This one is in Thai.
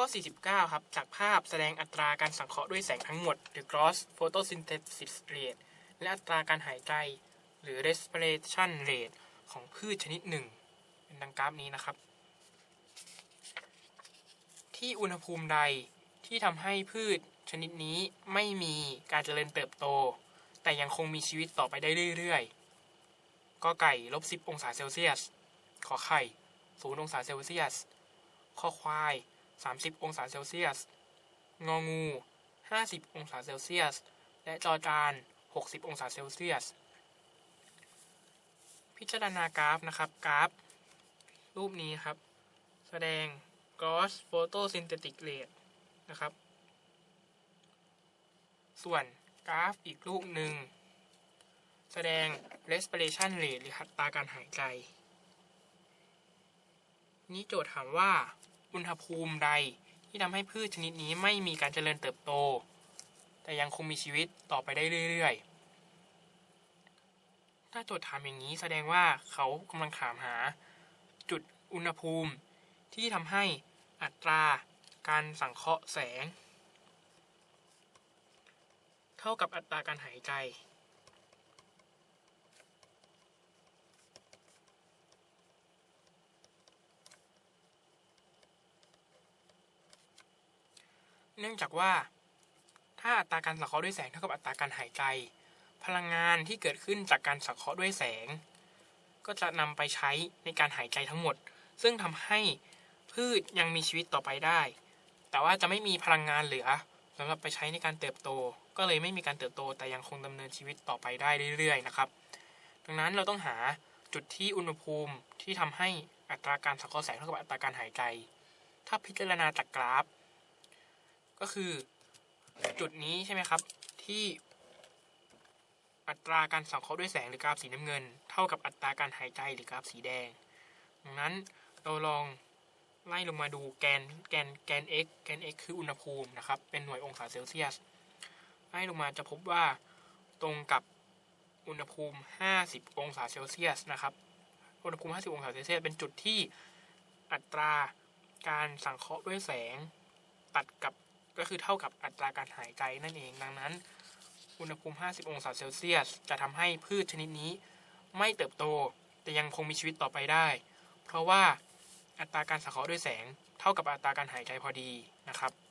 ข้อ 49 ครับ จากภาพแสดงอัตราการสังเคราะห์ด้วยแสงทั้งหมด หรือ gross photosynthesis rate และอัตราการหายใจ หรือ respiration rate ของพืชชนิดหนึ่ง เป็นดังกราฟนี้นะครับ ที่อุณหภูมิใดที่ทำให้พืชชนิดนี้ไม่มีการเจริญเติบโต แต่ยังคงมีชีวิตต่อไปได้เรื่อยๆ ก็ไก่ลบ10 องศาเซลเซียส ขอไข่ 0 องศาเซลเซียส ข้อควาย 30 องศาเซลเซียส งองู 50 องศาเซลเซียส และจอจาน 60 องศาเซลเซียส พิจารณากราฟนะครับ กราฟ รูปนี้ครับ แสดง gross photosynthetic rate นะครับ ส่วนกราฟอีกรูปหนึ่ง แสดง respiration rate หรืออัตราการหายใจ นี้โจทย์ถามว่า อุณหภูมิใดที่ทำให้พืชชนิดนี้ไม่มีการเจริญเติบโต แต่ยังคงมีชีวิตต่อไปได้เรื่อยๆ ถ้าโจทย์ถามอย่างนี้แสดงว่าเขากำลังถามหา จุดอุณหภูมิที่ทำให้อัตราการสังเคราะห์แสง เท่ากับอัตราการหายใจ เนื่องจากว่า ถ้าอัตราการสังเคราะห์ด้วยแสงเท่ากับอัตราการหายใจ พลังงานที่เกิดขึ้นจากการสังเคราะห์ด้วยแสง ก็จะนำไปใช้ในการหายใจทั้งหมด ซึ่งทำให้พืชยังมีชีวิตต่อไปได้ แต่ว่าจะไม่มีพลังงานเหลือสำหรับไปใช้ในการเติบโต ก็เลยไม่มีการเติบโตแต่ยังคงดำเนินชีวิตต่อไปได้เรื่อยๆนะครับ ดังนั้นเราต้องหาจุดที่อุณหภูมิที่ทำให้อัตราการสังเคราะห์แสงเท่ากับอัตราการหายใจ ถ้าพิจารณาจากกราฟ ก็คือจุดนี้ใช่ไหมครับ ที่อัตราการสังเคราะห์ด้วยแสงหรือกราฟสีน้ำเงิน เท่ากับอัตราการหายใจหรือกราฟสีแดง ดังนั้นเราลองไล่ลงมาดูแกนแกนแกน x แกน x คืออุณหภูมินะครับ เป็นหน่วยองศาเซลเซียส ไล่ลงมาจะพบว่าตรงกับอุณหภูมิ 50 องศาเซลเซียสนะครับ อุณหภูมิ 50 องศาเซลเซียส เป็นจุดที่อัตราการสังเคราะห์ด้วยแสง ตัดกับ ก็คือเท่ากับอัตราการหายใจนั่นเอง ดังนั้น อุณหภูมิ 50 องศาเซลเซียส จะทำให้พืชชนิดนี้ ไม่เติบโตแต่ยังคงมีชีวิตต่อไปได้ เพราะว่าอัตราการสังเคราะห์ด้วยแสง เท่ากับอัตราการหายใจพอดีนะครับ